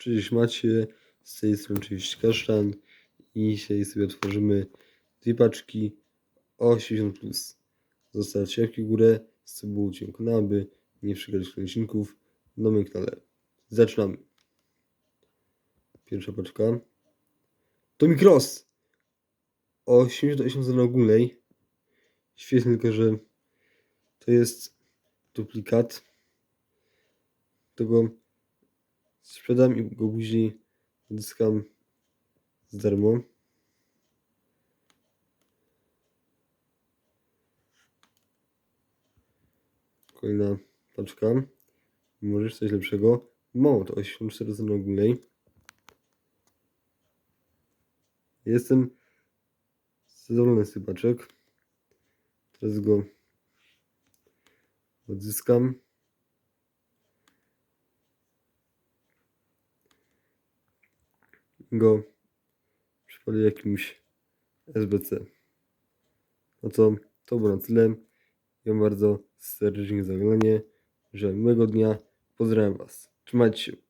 Cześć macie, z tej strony oczywiście Kasztan i dzisiaj sobie otworzymy dwie paczki 80+. Plus. Zostawcie łapki w górę, subujcie kanał, aby nie przegapić odcinków na moim kanale. Zaczynamy. Pierwsza paczka. To Mikros! 88 na ogólnej. Świetnie, tylko że to jest duplikat. Tego sprzedam i go później odzyskam z darmo. Kolejna paczka. Możesz coś lepszego. Mało to 84 na ogólnej. Jestem zadowolony z tych paczek. Teraz go odzyskam. Go przypali jakimś SBC. No to to było na tyle. Ja bardzo serdecznie za oglądanie. Życzę miłego dnia. Pozdrawiam Was. Trzymajcie się.